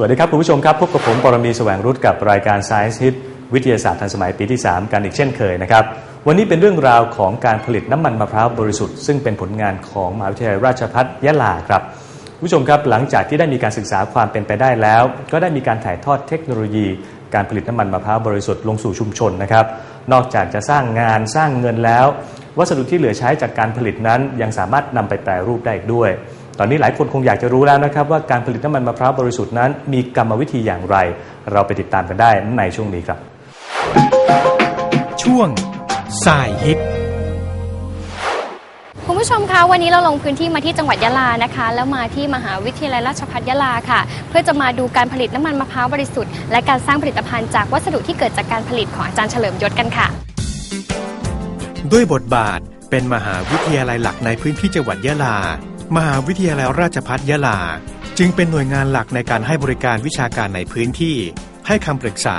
สวัสดีครับคุณผู้ชมครับพบกับผมปรมีแสวงรุตกับรายการ Science Hit วิทยาศาสตร์ทันสมัยปีที่ 3 กันอีกเช่นเคยนะครับ วันนี้เป็นเรื่องราวของการผลิตน้ำมันมะพร้าวบริสุทธิ์ซึ่งเป็นผลงานของมหาวิทยาลัยราชภัฏยะลาครับคุณผู้ชมครับหลังจากที่ได้มีการศึกษาความเป็นไปได้แล้ว ก็ได้มีการถ่ายทอดเทคโนโลยี การผลิตน้ำมันมะพร้าวบริสุทธิ์ลงสู่ชุมชนนะครับ นอกจากจะสร้างงานสร้างเงินแล้ว วัสดุที่เหลือใช้จากการผลิตนั้นยังสามารถนำไปแปรรูปได้อีกด้วย ตอนนี้หลายคนคงอยากจะรู้แล้วนะครับว่าการผลิตน้ำมันมะพร้าวบริสุทธิ์นั้น มีกรรมวิธีอย่างไร เราไปติดตามกันได้ในช่วงนี้ครับ ช่วงสายฮิตคุณผู้ชมคะวันนี้เราลงพื้นที่มาที่จังหวัดยะลานะคะ แล้วมาที่มหาวิทยาลัยราชภัฏยะลาค่ะ เพื่อจะมาดูการผลิตน้ำมันมะพร้าวบริสุทธิ์และการสร้างผลิตภัณฑ์จากวัสดุที่เกิดจากการผลิตของอาจารย์เฉลิมยศกันค่ะ ด้วยบทบาทเป็นมหาวิทยาลัยหลักในพื้นที่จังหวัดยะลา มหาวิทยาลัยราชภัฏยะลา จึงเป็นหน่วยงานหลักในการให้บริการวิชาการในพื้นที่ ให้คำปรึกษา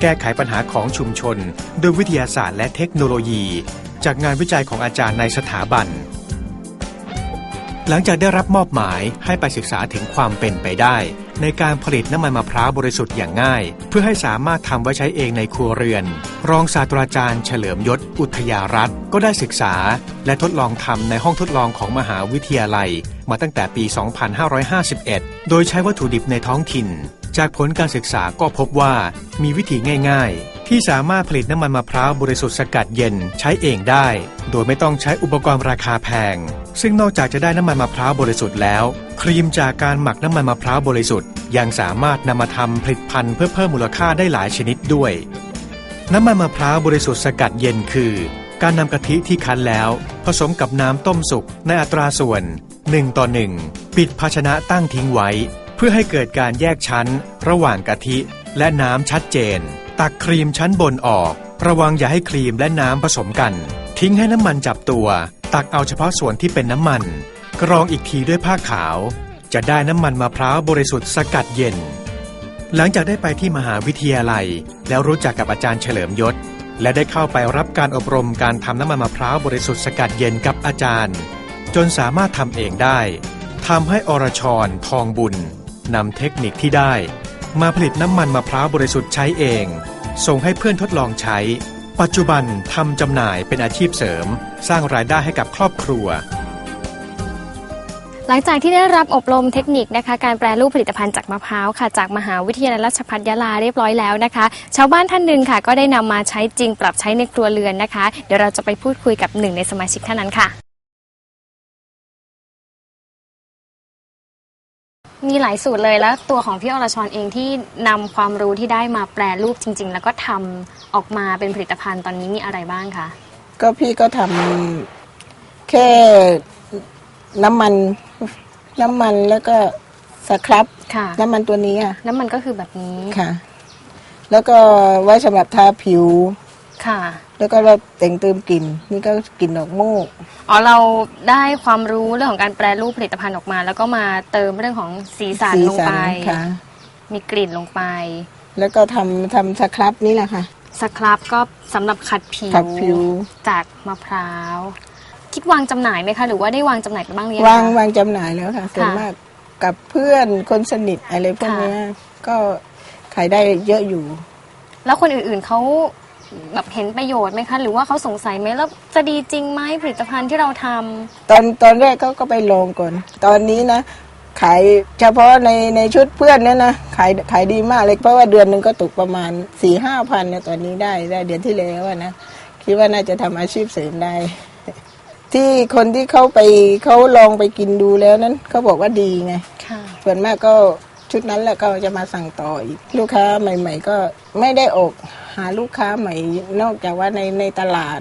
แก้ไขปัญหาของชุมชนด้วยวิทยาศาสตร์และเทคโนโลยี จากงานวิจัยของอาจารย์ในสถาบัน หลังจากได้รับมอบหมายให้ไปศึกษาถึงความเป็นไปได้ ในการผลิตน้ำมันมะพร้าวบริสุทธิ์อย่างง่าย เพื่อให้สามารถทำไว้ใช้เองในครัวเรือน รองศาสตราจารย์เฉลิมยศ อุทยารัตน์ก็ได้ศึกษา และทดลองทำในห้องทดลองของมหาวิทยาลัย มาตั้งแต่ปี 2551 โดยใช้วัตถุดิบในท้องถิ่น จากผลการศึกษาก็พบว่ามีวิธีง่าย ๆ ที่สามารถผลิตน้ำมันมะพร้าวบริสุทธิ์สกัดเย็นใช้เองได้ โดยไม่ต้องใช้อุปกรณ์ราคาแพง ซึ่งนอกจากจะได้น้ำมันมะพร้าวบริสุทธิ์แล้ว ครีมจากการหมักน้ำมันมะพร้าวบริสุทธิ์ยังสามารถนำมาทำผลิตภัณฑ์เพื่อเพิ่มมูลค่าได้หลายชนิดด้วย น้ำมันมะพร้าวบริสุทธิ์สกัดเย็นคือ การนำกะทิที่คั้นแล้ว ผสมกับน้ำต้มสุกในอัตราส่วน1ต่อ1ปิดภาชนะตั้งทิ้งไว้ เพื่อให้เกิดการแยกชั้น ระหว่างกะทิและน้ำชัดเจน ตักครีมชั้นบนออก ระวังอย่าให้ครีมและน้ำผสมกัน ทิ้งให้น้ำมันจับตัว ตักเอาเฉพาะส่วนที่เป็นน้ำมัน กรองอีกทีด้วยผ้าขาว จะได้น้ำมันมะพร้าวบริสุทธิ์สกัดเย็น หลังจากได้ไปที่มหาวิทยาลัย แล้วรู้จักกับอาจารย์เฉลิมยศ และได้เข้าไปรับการอบรมการทำน้ำมันมะพร้าวบริสุทธิ์สกัดเย็นกับอาจารย์ จนสามารถทำเองได้ทำให้อรชรทองบุญนำเทคนิคที่ได้ มาผลิตน้ำมันมะพร้าวบริสุทธิ์ใช้เอง ส่งให้เพื่อนทดลองใช้ ปัจจุบันทำจำหน่ายเป็นอาชีพเสริม สร้างรายได้ให้กับครอบครัว หลังจากที่ได้รับอบรมเทคนิคนะคะ การแปรรูปผลิตภัณฑ์จากมะพร้าวค่ะ จากมหาวิทยาลัยราชภัฏยะลาเรียบร้อยแล้วนะคะ ชาวบ้านท่านหนึ่งค่ะ ก็ได้นำมาใช้จริงปรับใช้ในครัวเรือนนะคะ เดี๋ยวเราจะไปพูดคุยกับหนึ่งในสมาชิกท่านนั้นค่ะ มีหลายสูตรเลยแล้ว ตัวของพี่อรชรเองที่นำความรู้ที่ได้มาแปรรูปจริง ๆ แล้วก็ทำออกมาเป็นผลิตภัณฑ์ตอนนี้มีอะไรบ้างคะก็พี่ก็ทำแค่น้ำมัน น้ำมันแล้วก็สครับ ค่ะ น้ำมันตัวนี้อะน้ำมันก็คือแบบนี้ ค่ะ แล้วก็ไว้สำหรับทาผิว ค่ะ แล้วก็เราแต่งเติมกลิ่น นี่ก็กลิ่นดอกโมก อ๋อเราได้ความรู้เรื่องของการแปรรูปผลิตภัณฑ์ออกมา แล้วก็มาเติมเรื่องของสีสันสีลงสัไปค่ะ มีกลิ่นลงไป แล้วก็ทำทำสครับนี่แหละค่ะ สครับก็สำหรับขัดผิวขัดผิว จากมะพร้าว คิดวางจำหน่ายไหมคะ หรือว่าได้วางจำหน่ายไปบ้างหรือยังวางคะ วางจำหน่ายแล้วค่ะส่วนค่ะมากกับเพื่อนคนสนิทอะไรพวกค่ะ เนี้ยก็ขายได้เยอะอยู่ แล้วคนอื่นๆเขา แบบเห็นประโยชน์ไหมคะ หรือว่าเขาสงสัยไหมแล้วจะดีจริงไหมผลิตภัณฑ์ที่เราทำตอนตอนแรกเขาก็ไปลองก่อน ตอนนี้นะ ขายเฉพาะในในชุดเพื่อนเนี่ยนะขายขายดีมากเลยเพราะว่าเดือนหนึ่งก็ตกประมาณสี่ห้าพันเนี่ยตอนนี้ได้ได้เดือนที่แล้วอะนะคิดว่าน่าจะทำอาชีพเสริมได้ ที่คนที่เขาไปเขาลองไปกินดูแล้วนั้นเขาบอกว่าดีไง ค่ะ ส่วนมากก็ชุดนั้นแหละก็จะมาสั่งต่ออีก ลูกค้าใหม่ ๆ ก็ไม่ได้ออก หาลูกค้าใหม่ นอกจากว่าในในตลาด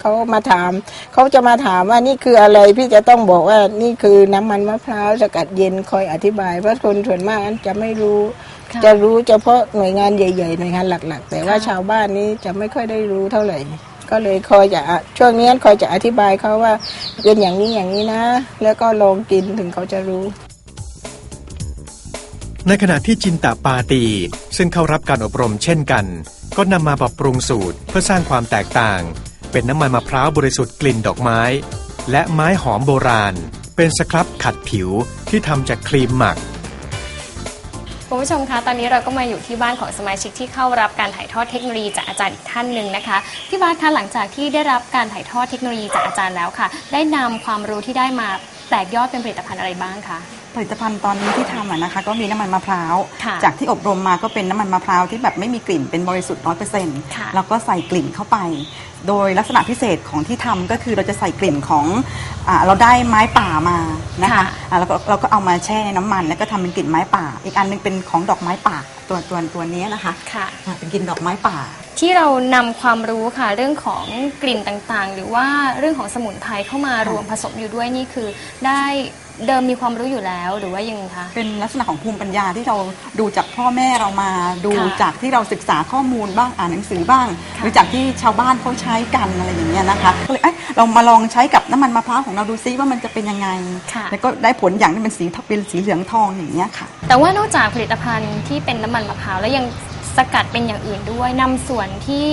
เขามาถามเขาจะมาถามว่านี่คืออะไรพี่จะต้องบอกว่านี่คือน้ำมันมะพร้าวสกัดเย็นคอยอธิบายเพราะคนส่วนมากนั้นจะไม่รู้ค่ะจะรู้เฉพาะหน่วยงานใหญ่ๆหน่วยงานหลัก ๆ แต่ว่าค่ะชาวบ้านนี้จะไม่ค่อยได้รู้เท่าไหร่ ก็เลยคอยจะช่วงนี้คอยจะอธิบายเขาว่าเป็นอย่างนี้อย่างนี้นะ แล้วก็ลองกินถึงเขาจะรู้ในขณะที่จินตาปาตี ซึ่งเข้ารับการอบรมเช่นกัน ก็นำมาปรับปรุงสูตรเพื่อสร้างความแตกต่าง เป็นน้ำมันมะพร้าวบริสุทธิ์กลิ่นดอกไม้ และไม้หอมโบราณ เป็นสครับขัดผิวที่ทำจากครีมหมักคุณผู้ชมคะ ตอนนี้เราก็มาอยู่ที่บ้านของสมาชิกที่เข้ารับการถ่ายทอดเทคโนโลยีจากอาจารย์อีกท่านหนึ่งนะคะ พี่บาสคะหลังจากที่ได้รับการถ่ายทอดเทคโนโลยีจากอาจารย์แล้วค่ะ ได้นำความรู้ที่ได้มาแตกยอดเป็นผลิตภัณฑ์อะไรบ้างคะ ผลิตภัณฑ์ตอนนี้ที่ทำอะนะคะ ก็มีน้ำมันมะพร้าว ค่ะจากที่อบรมมาก็เป็นน้ำมันมะพร้าวที่แบบไม่มีกลิ่นเป็นบริสุทธิ์ร้อยเปอร์เซ็นต์ค่ะแล้วก็ใส่กลิ่นเข้าไป โดยลักษณะพิเศษของที่ทำก็คือเราจะใส่กลิ่นของอาเราได้ไม้ป่ามานะคะอ่าแล้วก็เราก็เอามาแช่ในน้ำมันแล้วก็ทำเป็นกลิ่นไม้ป่า อีกอันหนึงเป็นของดอกไม้ป่าตัวตัวตัวนี้นะคะค่ะ อ่าเป็นกลิ่นดอกไม้ป่า ที่เรานำความรู้ค่ะเรื่องของกลิ่นต่างๆ หรือว่าเรื่องของสมุนไพรเข้ามารวมผสมอยู่ด้วยนี่คือ ได้เดิมมีความรู้อยู่แล้วหรือว่ายังไงคะ เป็นลักษณะของภูมิปัญญาที่เราดูจากพ่อแม่เรามาดูค่ะจากที่เราศึกษาข้อมูลบ้างอ่านหนังสือบ้างค่ะหรือจากที่ชาวบ้านเขาใช้กันอะไรอย่างเงี้ยนะคะก็เลยเอ้ยเรามาลองใช้กับน้ำมันมะพร้าวของเราดูซิว่ามันจะเป็นยังไง ค่ะ แล้วก็ได้ผลอย่างที่เป็นสีเป็นสีเหลืองทองอย่างเงี้ยค่ะ แต่ว่านอกจากผลิตภัณฑ์ที่เป็นน้ำมันมะพร้าวแล้วยังสกัดเป็นอย่างอื่นด้วยนำส่วนที่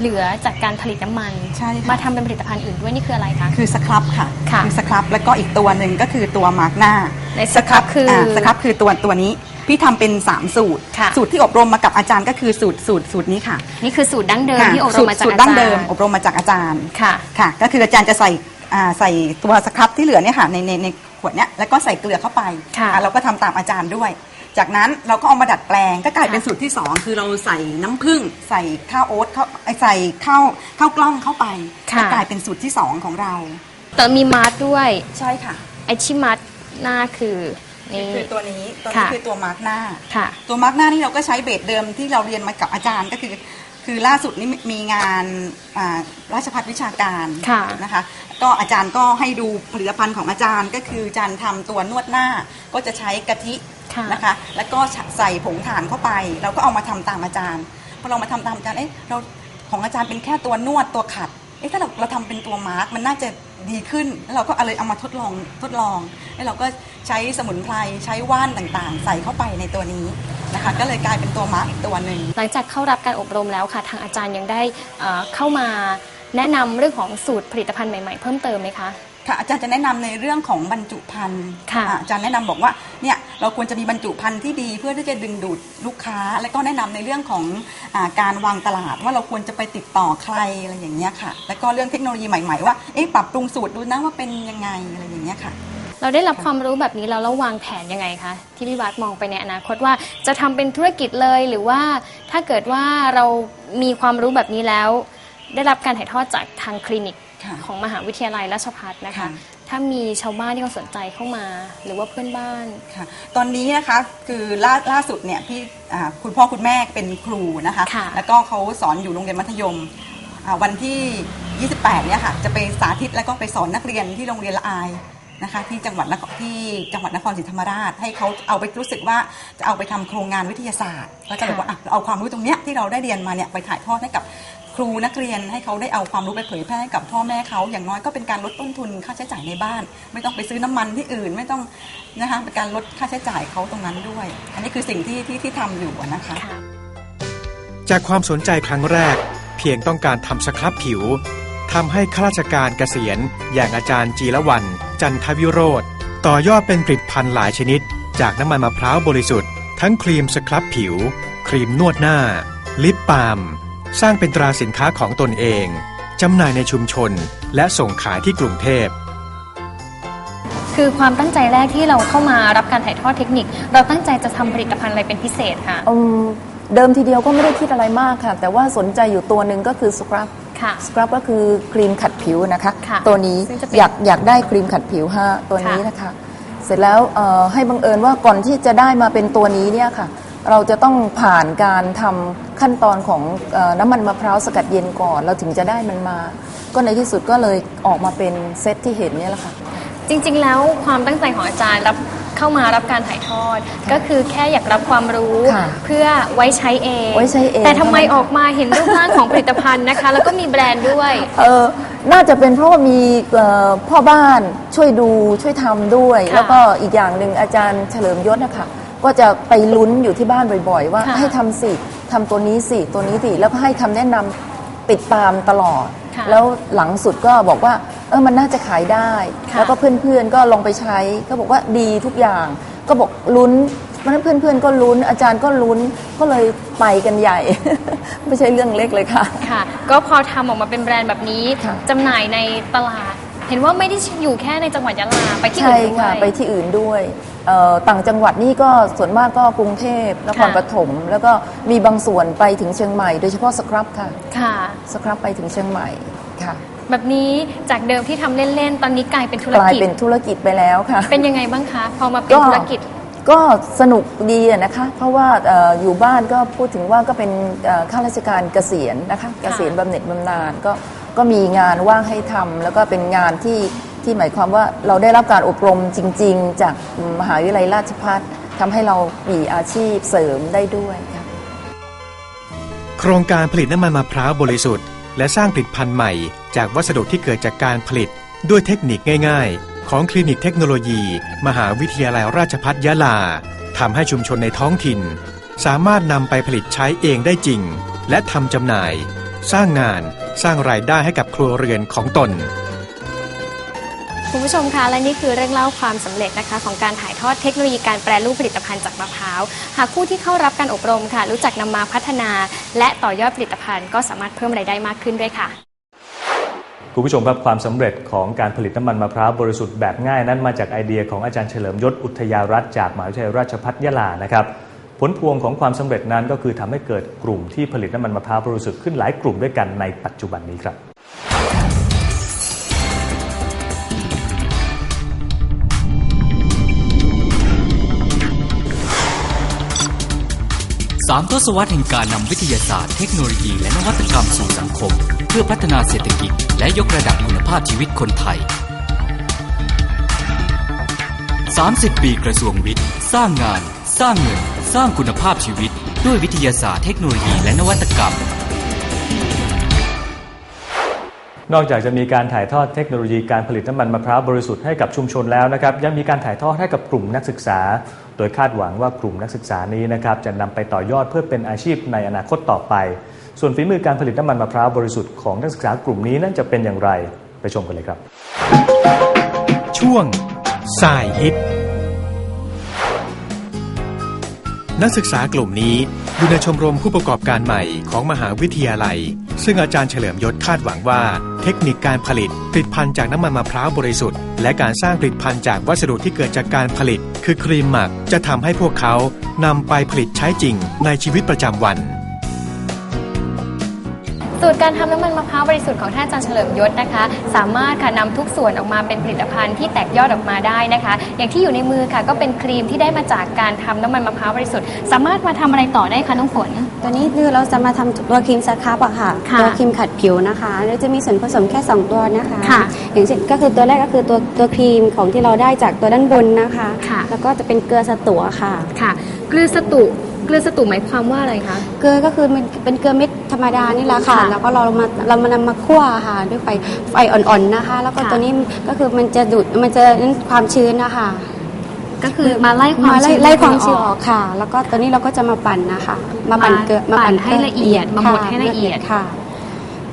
เหลือจากการผลิตน้ำมัน ใช่ค่ะ มาทำเป็นผลิตภัณฑ์อื่นด้วยนี่คืออะไรคะ คือสครับค่ะค่ะอสครับแล้วก็อีกตัวหนึ่งก็คือตัวมาร์กหน้าในสครับคืออสครับคือตัวตัวนี้พี่ทำเป็น 3 สูตร ค่ะ สูตรที่อบรมมากับอาจารย์ก็คือสูตรสูตรสูตรนี้ค่ะนี่คือสูตรดั้งเดิมค่ะที่อบรมมาจากสูตรอาดั้จางรเดิมย์อบรมมาจากอาจารย์ ค่ะ ค่ะ ก็คืออาจารย์จะใส่อ่าใส่ตัวสครับที่เหลือเนี่ยค่ะในในในขวดเนี้ยแล้วก็ใส่เกลือเข้าไปค่ะ อ่าเราก็ทำตามอาจารย์ด้วย จากนั้นเราก็เอามาดัดแปลงก็กลายเป็นค่ะสูตรที่ 2 คือเราใส่น้ำผึ้งใส่ข้าวโอ๊ตเข้าไอ้ใส่ข้าวข้าวกล้องเข้าไปค่ะ ก็กลายเป็นสูตรที่ 2 ของเรา แต่มีมาร์ด้วย ใช่ค่ะไอชิมัดหน้าคือนี่ คือตัวนี้ตัวค่ะนี้คือตัวมาร์กหน้า ค่ะ ตัวมาร์กหน้านี่เราก็ใช้เบสเดิมที่เราเรียนมากับอาจารย์ก็คือ คือล่าสุดนี้มีงานอ่าราชพัฒวิชาการค่ะนะคะ ก็อาจารย์ก็ให้ดูผลิตภัณฑ์ของอาจารย์ก็คืออาจารย์ทำตัวนวดหน้าก็จะใช้กะทิ ค่ะนะคะ แล้วก็ใส่ผงถ่านเข้าไป เราก็เอามาทำตามอาจารย์พอเรามาทำตามอาจารย์เอ๊ะเราของอาจารย์เป็นแค่ตัวนวดตัวขัดเอ๊ะถ้าเราเราทำเป็นตัวมาร์กมันน่าจะดีขึ้น แล้วเราก็เอาเลยเอามาทดลองทดลอง แล้วเราก็ใช้สมุนไพรใช้ว่านต่างๆ ใส่เข้าไปในตัวนี้นะคะ ก็เลยกลายเป็นตัวมาร์กอีกตัวหนึ่งหลังจากเข้ารับการอบรมแล้วค่ะ ทางอาจารย์ยังได้เอ่อเข้ามาแนะนำเรื่องของสูตรผลิตภัณฑ์ใหม่ๆ เพิ่มเติมไหมคะค่ะอาจารย์จะแนะนำในเรื่องของบรรจุภัณฑ์ค่ะอ่าอาจารย์แนะนำบอกว่าเนี่ย เราควรจะมีบรรจุภัณฑ์ที่ดีเพื่อที่จะดึงดูดลูกค้า แล้วก็แนะนำในเรื่องของอาการวางตลาด ว่าเราควรจะไปติดต่อใครอะไรอย่างเงี้ยค่ะ แล้วก็เรื่องเทคโนโลยีใหม่ๆว่าเอ๊ะปรับปรุงสูตรดูนะว่าเป็นยังไงอะไรอย่างเงี้ยค่ะ เราได้รับความรู้แบบนี้แล้วเราวางแผนยังไงคะที่พี่บาสมองไปในอนาคตว่าจะทำเป็นธุรกิจเลยหรือว่าถ้าเกิดว่าเรามีความรู้แบบนี้แล้ว ได้รับการถ่ายทอดจากทางคลินิกค่ะของมหาวิทยาลัยราชภัฏนะคะ ค่ะ ถ้ามีชาวบ้านที่เขาสนใจเข้ามา หรือว่าเพื่อนบ้าน ค่ะตอนนี้นะคะคือล่าล่าสุดเนี่ยพี่อ่าคุณพ่อคุณแม่เป็นครูนะคะ ค่ะ แล้วก็เขาสอนอยู่โรงเรียนมัธยมอ่าวันที่ 28เนี่ยค่ะจะไปสาธิตแล้วก็ไปสอนนักเรียนที่โรงเรียนละอายนะคะที่จังหวัดนครที่จังหวัดนครศรีธรรมราช ให้เขาเอาไปรู้สึกว่าจะเอาไปทำโครงงานวิทยาศาสตร์ แล้วก็เลยค่ะว่าอะเอาความรู้ตรงเนี้ยที่เราได้เรียนมาเนี่ยไปถ่ายทอดให้กับค รูนักเรียนให้เขาได้เอาความรู้ไปเผยแพร่ให้กับพ่อแม่เขาอย่างน้อยก็เป็นการลดต้นทุนค่าใช้จ่ายในบ้าน ไม่ต้องไปซื้อน้ำมันที่อื่นไม่ต้องนะคะเป็นการลดค่าใช้จ่ายเขาตรงนั้นด้วย อันนี้คือสิ่งที่ที่ที่ทำอยู่อะนะคะค่ะจากความสนใจครั้งแรก เพียงต้องการทำสครับผิวทำให้ข้าราชการเกษียณ อย่างอาจารย์จีละวัน จันทวิโรธต่อยอดเป็นผลิตภัณฑ์หลายชนิด จากน้ำมันมะพร้าวบริสุทธิ์ ทั้งครีมสครับผิว ครีมนวดหน้า ลิปบาล์ม สร้างเป็นตราสินค้าของตนเองจำหน่ายในชุมชน และส่งขายที่กรุงเทพ คือความตั้งใจแรกที่เราเข้ามารับการถ่ายทอดเทคนิค เราตั้งใจจะทำผลิตภัณฑ์อะไรเป็นพิเศษค่ะ อืมเดิมทีเดียวก็ไม่ได้คิดอะไรมากค่ะ แต่ว่าสนใจอยู่ตัวหนึ่งก็คือสครับค่ะสครับก็คือครีมขัดผิวนะคะ ค่ะตัวนี้ซึ่งจะเป็นอยากอยากได้ครีมขัดผิวฮะตัวนี้ค่ะนะคะ เสร็จแล้วเอ่อให้บังเอิญว่าก่อนที่จะได้มาเป็นตัวนี้เนี่ยค่ะ เราจะต้องผ่านการทำขั้นตอนของเออน้ำมันมะพร้าวสกัดเย็นก่อน เราถึงจะได้มันมา ก็ในที่สุดก็เลยออกมาเป็นเซตที่เห็นเนี่ยแหละค่ะ จริงๆ แล้วความตั้งใจของอาจารย์รับเข้ามารับการถ่ายทอด ก็คือแค่อยากรับความรู้ ค่ะเพื่อไว้ใช้เองไว้ใช้เองแต่ทำไมออกมาเห็นรูปร่างของผลิตภัณฑ์นะคะ แล้วก็มีแบรนด์ด้วย เออน่าจะเป็นเพราะว่ามีเอ่อพ่อบ้านช่วยดูช่วยทำด้วย ค่ะ แล้วก็อีกอย่างหนึ่งอาจารย์เฉลิมยศนะคะ ก็จะไปลุ้นอยู่ที่บ้านบ่อย ๆ ว่าค่ะให้ทำสิทำตัวนี้สิตัวนี้สิแล้วก็ให้คำแนะนำติดตามตลอด ค่ะแล้วหลังสุดก็บอกว่าเออมันน่าจะขายได้ ค่ะ แล้วก็เพื่อนๆก็ลองไปใช้ ก็บอกว่าดีทุกอย่าง ก็บอกลุ้นเพราะฉะนั้นเพื่อนๆ ก็ลุ้นอาจารย์ก็ลุ้นก็เลยไปกันใหญ่ ไม่ใช่เรื่องเล็กเลยค่ะ ค่ะ ก็พอทำออกมาเป็นแบรนด์แบบนี้ค่ะ จำหน่ายในตลาด เห็นว่าไม่ได้อยู่แค่ในจังหวัดยะลาไปที่ใช่อื่นด้วค่ะยไปที่อื่นด้วยเอ่อต่างจังหวัดนี่ก็ส่วนมากก็กรุงเทพนครค่ะ ปฐมแล้วก็มีบางส่วนไปถึงเชียงใหม่โดยเฉพาะสครับค่ะค่ะ สครับไปถึงเชียงใหม่ค่ะ แบบนี้จากเดิมที่ทำเล่น ๆ ตอนนี้กลายเป็นธุรกลายกิจ เป็นธุรกิจไปแล้วค่ะ เป็นยังไงบ้างคะ พอมาเป็นธุรกิจ ก็สนุกดีอะนะคะ เพราะว่าเอออยู่บ้านก็พูดถึงว่าก็เป็นเอ่อข้าราชการเกษียณนะคะ เกษียณบำเหน็จบำนาญก็ ก็มีงานว่างให้ทำแล้วก็เป็นงานที่ที่หมายความว่าเราได้รับการอบรมจริง ๆ จากมหาวิทยาลัยราชภัฏทำให้เรามีอาชีพเสริมได้ด้วยค่ะโครงการผลิตน้ำมันมะพร้าวบริสุทธิ์และสร้างผลิตภัณฑ์ใหม่ จากวัสดุที่เกิดจากการผลิตด้วยเทคนิคง่าย ๆ ของคลินิกเทคโนโลยี มหาวิทยาลัยราชภัฏยะลาทำให้ชุมชนในท้องถิ่น สามารถนำไปผลิตใช้เองได้จริง และทำจำหน่าย สร้างงาน สร้างรายได้ให้กับครัวเรือนของตน คุณผู้ชมคะและนี่คือเรื่องเล่าความสำเร็จนะคะ ของการถ่ายทอดเทคโนโลยีการแปรรูปผลิตภัณฑ์จากมะพร้าวหากผู้ที่เข้ารับการอบรมค่ะ รู้จักนำมาพัฒนา และต่อยอดผลิตภัณฑ์ก็สามารถเพิ่มรายได้มากขึ้นด้วยค่ะคุณผู้ชมครับความสำเร็จของการผลิตน้ำมันมะพร้าวบริสุทธิ์แบบง่ายนั้นมาจากไอเดียของอาจารย์เฉลิมยศอุทยารัตน์จากมหาวิทยาลัยราชภัฏยะลานะครับ ผลพวงของความสำเร็จนั้นก็คือทำให้เกิดกลุ่มที่ผลิตน้ำมันมะพร้าวบริสุทธิ์ขึ้นหลายกลุ่มด้วยกันในปัจจุบันนี้ครับสามทศวรรษแห่งการนำวิทยาศาสตร์เทคโนโลยีและนวัตกรรมสู่สังคม เพื่อพัฒนาเศรษฐกิจ และยกระดับคุณภาพชีวิตคนไทย 30 ปีกระทรวงวิทย์ สร้างงาน สร้างเงิน สร้างคุณภาพชีวิตด้วยวิทยาศาสตร์เทคโนโลยีและนวัตกรรม นอกจากจะมีการถ่ายทอดเทคโนโลยีการผลิตน้ำมันมะพร้าวบริสุทธิ์ให้กับชุมชนแล้วนะครับยังมีการถ่ายทอดให้กับกลุ่มนักศึกษา โดยคาดหวังว่ากลุ่มนักศึกษานี้นะครับจะนำไปต่อยอดเพื่อเป็นอาชีพในอนาคตต่อไป ส่วนฝีมือการผลิตน้ำมันมะพร้าวบริสุทธิ์ของนักศึกษากลุ่มนี้นั่นจะเป็นอย่างไรไปชมกันเลยครับ ช่วงสายฮิต นักศึกษากลุ่มนี้อยู่ในชมรมผู้ประกอบการใหม่ของมหาวิทยาลัย ซึ่งอาจารย์เฉลิมยศคาดหวังว่า เทคนิคการผลิตผลิตภัณฑ์จากน้ำมันมะพร้าวบริสุทธิ์ และการสร้างผลิตภัณฑ์จากวัสดุที่เกิดจากการผลิต คือครีมหมักจะทำให้พวกเขานำไปผลิตใช้จริงในชีวิตประจำวัน สูตรการทำน้ำมันมะพร้าวบริสุทธิ์ของท่านอาจารย์เฉลิมยศนะคะ สามารถค่ะนำทุกส่วนออกมาเป็นผลิตภัณฑ์ที่แตกยอดออกมาได้นะคะ อย่างที่อยู่ในมือค่ะก็เป็นครีมที่ได้มาจากการทำน้ำมันมะพร้าวบริสุทธิ์ สามารถมาทำอะไรต่อได้คะน้องฝน ตัวนี้คือเราจะมาทำตัวครีมสครับอะค่ะ ค่ะตัวครีมขัดผิวนะคะแล้วจะมีส่วนผสมแค่ 2 ตัวนะคะ ค่ะอย่างเช่นก็คือตัวแรกก็คือตัวตัวครีมของที่เราได้จากตัวด้านบนนะคะ ค่ะ แล้วก็จะเป็นเกลือสตัวค่ะ ค่ะ เกลือสตุ เกลือสตุหมายความว่าอะไรคะ เกลือก็คือมันเป็นเกลือเม็ด ธรรมดานี่แหละค่ะ ค่ะแล้วก็เรามาเรามานำมาคั่วค่ะด้วยไฟไฟอ่อนๆนะคะ แล้วก็ค่ะ ตัวนี้ก็คือมันจะดูดมันจะนั่นความชื้นนะคะก็คือมาไล่ความมาไล่ชื้นไล่ความชื้นออออกกค่ะ แล้วก็ตัวนี้เราก็จะมาปั่นนะคะ มาปั่นเกลือมาปั่นให้ละเอียดมาบดให้ละเอียด ค่ะ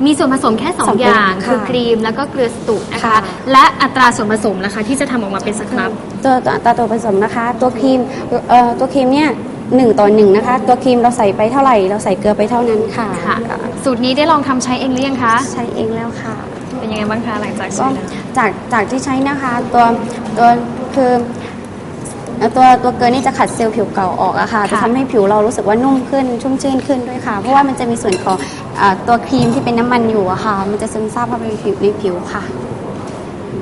มีส่วนผสมแค่ สอง2 อย่างค่ะคือครีมแล้วก็เกลือสตุนะคะ ค่ะ และอัตราส่วนผสมนะคะที่จะทำออกมาเป็นสครับ ตัวตัวอัตราตัวผสมนะคะ ตัวครีมเอ่อตัวครีมเนี่ย หนึ่งต่อหนึ่งนะคะ ตัวครีมเราใส่ไปเท่าไหร่ เราใส่เกลือไปเท่านั้นค่ะค่ะ สูตรนี้ได้ลองทำใช้เองหรือยังคะ ใช้เองแล้วค่ะ เป็นยังไงบ้างคะหลังจากก็ใช้แล้ว จากจากที่ใช้นะคะตัวตัวคือเอ่อตัวตัวเกลือนี่จะขัดเซลล์ผิวเก่าออกอะค่ะค่ะ จะทำให้ผิวเรารู้สึกว่านุ่มขึ้นชุ่มชื่นขึ้นด้วยค่ะ เพราะว่ามันจะมีส่วนของเอ่อตัวครีมที่เป็นน้ำมันอยู่อะค่ะ มันจะซึมซาบเข้าไปในผิวในผิวค่ะ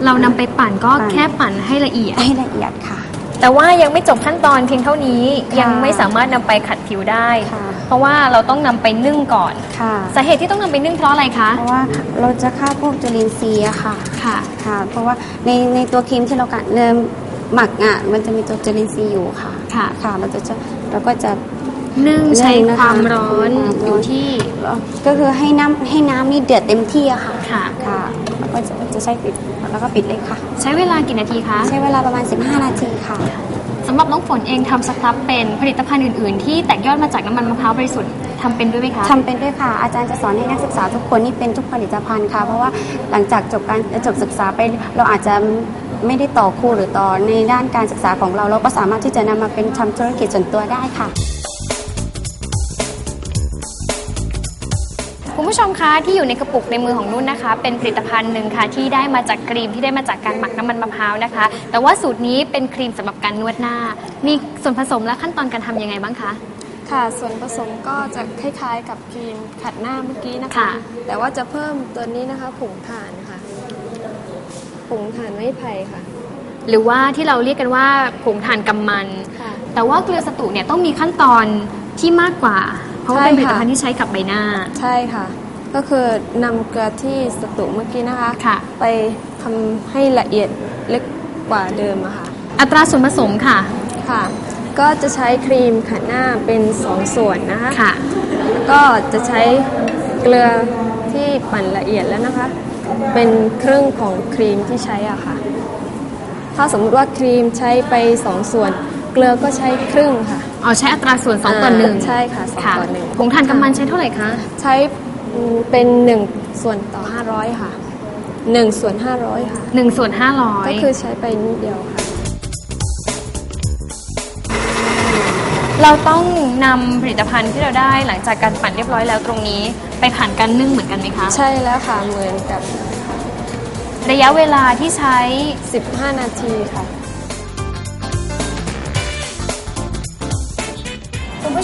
เรานำไปปั่นก็ปั่น แค่ปั่นให้ละเอียดให้ละเอียดค่ะ แต่ว่ายังไม่จบขั้นตอนเพียงเท่านี้ค่ะยังไม่สามารถนำไปขัดผิวได้ ค่ะ เพราะว่าเราต้องนำไปนึ่งก่อน ค่ะ สาเหตุที่ต้องนำไปนึ่งเพราะอะไรคะ เพราะว่าเราจะฆ่าพวกจุลินทรีย์อะค่ะ ค่ะ ค่ะ เพราะว่าในในตัวครีมที่เรากะเริ่มหมักอะมันจะมีตัวจุลินทรีย์อยู่ค่ะ ค่ะ ค่ะ เราจะจะเราก็จะ นึ่งใช้นึ่งนะคะความร้อนความร้อน อยู่ที่ก็คือให้น้ำให้น้ำนี่เดือดเต็มที่อะค่ะ ค่ะ ค่ะแล้วก็จะจะใช้ปิด แล้วก็ปิดเลยค่ะ ใช้เวลากี่นาทีคะ ใช้เวลาประมาณ 15 นาทีค่ะสำหรับน้องฝนเองทำสครับเป็นผลิตภัณฑ์อื่น ๆ ที่แตกยอดมาจากน้ำมันมะพร้าวบริสุทธิ์ทำเป็นด้วยไหมคะทำเป็นด้วยค่ะ อาจารย์จะสอนให้นักศึกษาทุกคนนี่เป็นทุกผลิตภัณฑ์ค่ะ เพราะว่าหลังจากจบการจบศึกษาไปเราอาจจะไม่ได้ต่อครูหรือต่อในด้านการศึกษาของเรา เราก็สามารถที่จะนำมาเป็นทำธุรกิจส่วนตัวได้ค่ะ คุณผู้ชมคะที่อยู่ในกระปุกในมือของนุ่นนะคะ เป็นผลิตภัณฑ์หนึ่งค่ะที่ได้มาจากครีมที่ได้มาจากการหมักน้ำมันมะพร้าวนะคะ แต่ว่าสูตรนี้เป็นครีมสำหรับการนวดหน้า มีส่วนผสมและขั้นตอนการทำยังไงบ้างคะ ค่ะ ส่วนผสมก็จะคล้ายๆ กับครีมขัดหน้าเมื่อกี้นะคะ ค่ะ แต่ว่าจะเพิ่มตัวนี้นะคะผงถ่านค่ะผงถ่านไม้ไผ่ค่ะ หรือว่าที่เราเรียกกันว่าผงถ่านกำมัน ค่ะ แต่ว่าเกลือสตูเนี่ยต้องมีขั้นตอนที่มากกว่า เพราะว่าใช่เป็นผลิตค่ะภัณฑ์ที่ใช้กับใบหน้า ใช่ค่ะ ก็คือนำเกลือที่สตุเมื่อกี้นะคะค่ะไปทำให้ละเอียดเล็กกว่าเดิมอะค่ะ อัตราส่วนผสมค่ะค่ะ ก็จะใช้ครีมขัดหน้าเป็นสองส่วนนะคะค่ะแล้วก็จะใช้เกลือที่ปั่นละเอียดแล้วนะคะ เป็นครึ่งของครีมที่ใช้อะค่ะ ถ้าสมมุติว่าครีมใช้ไปสองส่วน เกลือก็ใช้ครึ่งค่ะเอาใช้อัตราส่วน2ต่อหนึ่งใช่ค่ะสองต่อหนึ่งผงถ่านกำมันใช้เท่าไหร่คะ ใช้เป็นหนึ่งส่วนต่อห้าร้อยค่ะหนึ่งส่วนห้าร้อยค่ะ 1 ส่วน 500 ก็คือใช้ไปนิดเดียวค่ะ เราต้องนำผลิตภัณฑ์ที่เราได้หลังจากการปั่นเรียบร้อยแล้วตรงนี้ ไปผ่านการนึ่งเหมือนกันไหมคะ ใช่แล้วค่ะเหมือนกับ ระยะเวลาที่ใช้ 15 นาทีค่ะ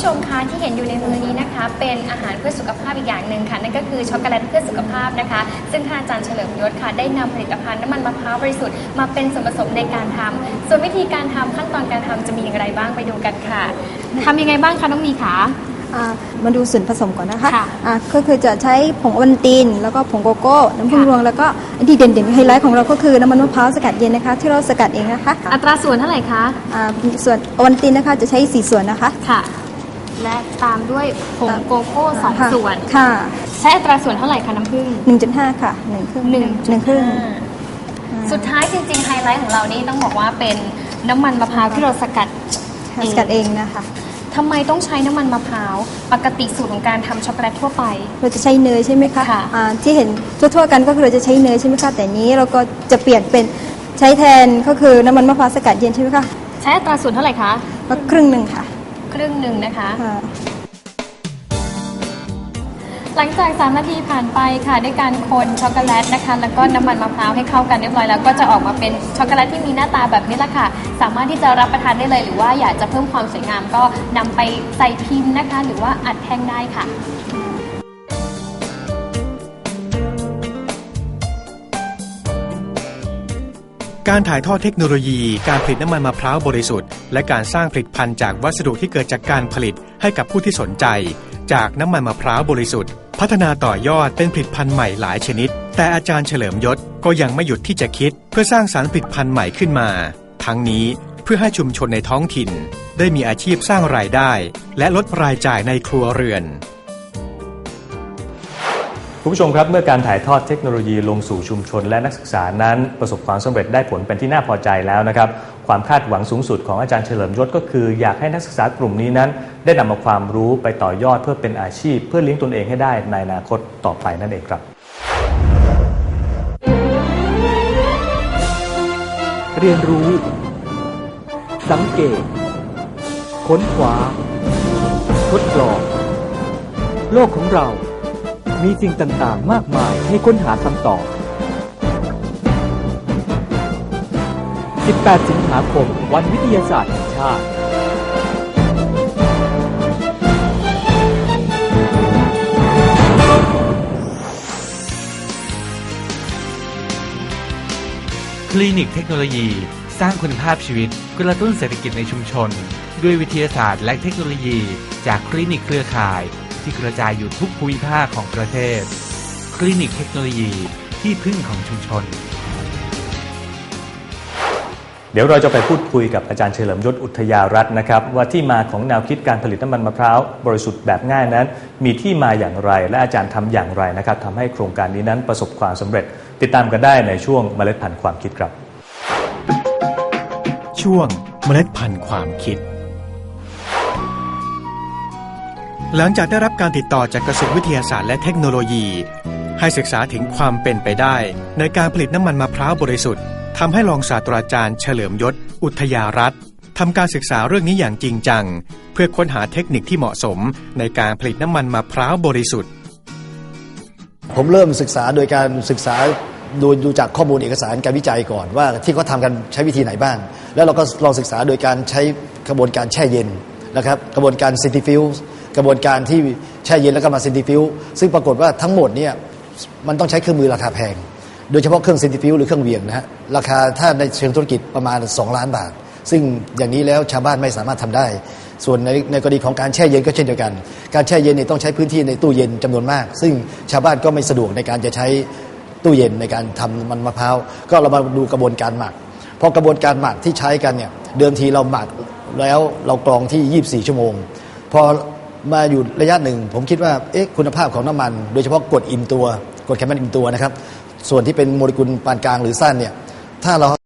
ผู้ชมคะที่เห็นอยู่ในมือนี้นะคะ เป็นอาหารเพื่อสุขภาพอีกอย่างหนึ่งค่ะ นั่นก็คือช็อกโกแลตเพื่อสุขภาพนะคะ ซึ่งท่านอาจารย์เฉลิมยศค่ะ ได้นำผลิตภัณฑ์น้ำมันมะพร้าวบริสุทธิ์มาเป็นส่วนผสมในการทำส่วนวิธีการทำขั้นตอนการทำจะมีอย่างไรบ้างไปดูกันค่ะทำยังไงบ้างคะน้องมีคะอ่ามาดูส่วนผสมก่อนนะคะค่ะอ่าก็คือจะใช้ผงโอวัลติน แล้วก็ผงโกโก้ น้ำผึ้งค่ะรวง แล้วก็อันที่เด่นๆไฮไลท์ของเราก็คือน้ำมันมะพร้าวสกัดเย็นนะคะ ที่เราสกัดเองนะคะ อัตราส่วนเท่าไหร่คะอ่าส่วนโอวัลตินนะคะจะใช้ 4 ส่วนนะคะค่ะ และตามด้วยผงโกโก้สองค่ะส่วน ค่ะใช้อัตราส่วนเท่าไหร่คะน้ำผึ้ง 1.5 ค่ะ1ครึ่งหนึ่ง หนึ่งครึ่งสุดท้ายจริงๆไฮไลท์ของเรานี่ต้องบอกว่าเป็นน้ำมันมะพร้าวที่เราสกัดค่ะสกัดเองนะคะ ทำไมต้องใช้น้ำมันมะพร้าว ปกติสูตรของการทำช็อกโกแลตทั่วไป เราจะใช้เนยใช่ไหมคะค่ะ อ่าที่เห็นทั่วๆกันก็คือเราจะใช้เนยใช่ไหมคะ แต่นี้เราก็จะเปลี่ยนเป็นใช้แทนก็คือน้ำมันมะพร้าวสกัดเย็นใช่ไหมคะใช้อัตราส่วนเท่าไหร่คะก็ครึ่งหนึ่งค่ะ ครึ่งหนึ่งนะคะ ค่ะ หลังจาก 3 นาทีผ่านไปค่ะด้วยการคนช็อกโกแลตนะคะ แล้วก็น้ำมันมะพร้าวให้เข้ากันเรียบร้อยแล้วก็จะออกมาเป็นช็อกโกแลตที่มีหน้าตาแบบนี้แหละค่ะ สามารถที่จะรับประทานได้เลย หรือว่าอยากจะเพิ่มความสวยงามก็นำไปใส่พิมพ์นะคะ หรือว่าอัดแท่งได้ค่ะ การถ่ายทอดเทคโนโลยี การผลิตน้ำมันมะพร้าวบริสุทธิ์ และการสร้างผลิตภัณฑ์จากวัสดุที่เกิดจากการผลิตให้กับผู้ที่สนใจ จากน้ำมันมะพร้าวบริสุทธิ์ พัฒนาต่อยอดเป็นผลิตภัณฑ์ใหม่หลายชนิด แต่อาจารย์เฉลิมยศก็ยังไม่หยุดที่จะคิด เพื่อสร้างสารรค์ผลิตภัณฑ์ใหม่ขึ้นมา ทั้งนี้เพื่อให้ชุมชนในท้องถิ่น ได้มีอาชีพสร้างรายได้ และลดรายจ่ายในครัวเรือน คุณผู้ชมครับเมื่อการถ่ายทอดเทคโนโลยีลงสู่ชุมชนและนักศึกษานั้น ประสบความสำเร็จได้ผลเป็นที่น่าพอใจแล้วนะครับ ความคาดหวังสูงสุดของอาจารย์เฉลิมยศก็คือ อยากให้นักศึกษากลุ่มนี้นั้น ได้นำเอาความรู้ไปต่อยอดเพื่อเป็นอาชีพ เพื่อเลี้ยงตนเองให้ได้ในอนาคตต่อไปนั่นเองครับ เรียนรู้ สังเกต ค้นคว้าทดลองโลกของเรา มีสิ่งต่างๆ มากมายให้ค้นหาคำตอบ 18 สิงหาคม วันวิทยาศาสตร์แห่งชาติคลินิกเทคโนโลยี สร้างคุณภาพชีวิตกระตุ้นเศรษฐกิจในชุมชน ด้วยวิทยาศาสตร์และเทคโนโลยี จากคลินิกเครือข่าย ที่กระจายอยู่ทุกภูมิภาคของประเทศ คลินิกเทคโนโลยีที่พึ่งของชุมชน เดี๋ยวเราจะไปพูดคุยกับอาจารย์เฉลิมยศอุทยารัตน์นะครับ ว่าที่มาของแนวคิดการผลิตน้ำมันมะพร้าวบริสุทธิ์แบบง่ายนั้น มีที่มาอย่างไรและอาจารย์ทำอย่างไรนะครับทำให้โครงการนี้นั้นประสบความสำเร็จ ติดตามกันได้ในช่วงเมล็ดพันธุ์ความคิดครับ ช่วงเมล็ดพันธุ์ความคิด หลังจากได้รับการติดต่อจากกระทรวงวิทยาศาสตร์และเทคโนโลยี ให้ศึกษาถึงความเป็นไปได้ ในการผลิตน้ำมันมะพร้าวบริสุทธิ์ทำให้รองศาสตราจารย์เฉลิมยศ อุทยารัตน์ทำการศึกษาเรื่องนี้อย่างจริงจัง เพื่อค้นหาเทคนิคที่เหมาะสมในการผลิตน้ำมันมะพร้าวบริสุทธิ์ ผมเริ่มศึกษาโดยการศึกษาดูดูจากข้อมูลเอกสารการวิจัยก่อนว่าที่เขาทำกันใช้วิธีไหนบ้าง แล้วเราก็ลองศึกษาโดยการใช้กระบวนการแช่เย็นนะครับกระบวนการซินติฟิว กระบวนการที่แช่เย็นแล้วก็มาซินติฟิวซึ่งปรากฏว่าทั้งหมดเนี่ยมันต้องใช้เครื่องมือราคาแพง โดยเฉพาะเครื่องซินติฟิวหรือเครื่องเวียงนะฮะราคาถ้าในเชิงธุรกิจประมาณ 2 ล้านบาท ซึ่งอย่างนี้แล้วชาวบ้านไม่สามารถทำได้ ส่วนในในกรณีของการแช่เย็นก็เช่นเดียวกัน การแช่เย็นเนี่ยต้องใช้พื้นที่ในตู้เย็นจำนวนมาก ซึ่งชาวบ้านก็ไม่สะดวกในการจะใช้ตู้เย็นในการทำมันมะพร้าวก็เรามาดูกระบวนการหมักเพราะกระบวนการหมักที่ใช้กันเนี่ยเดิมทีเราหมักแล้วเรากรองที่ 24 ชั่วโมงพอ มาอยู่ระยะหนึ่ง ผมคิดว่าเอ๊ะคุณภาพของน้ำมัน โดยเฉพาะกรดอิ่มตัวกรดไขมันอิ่มตัวนะครับ ส่วนที่เป็นโมเลกุลปานกลางหรือสั้นเนี่ยถ้าเรา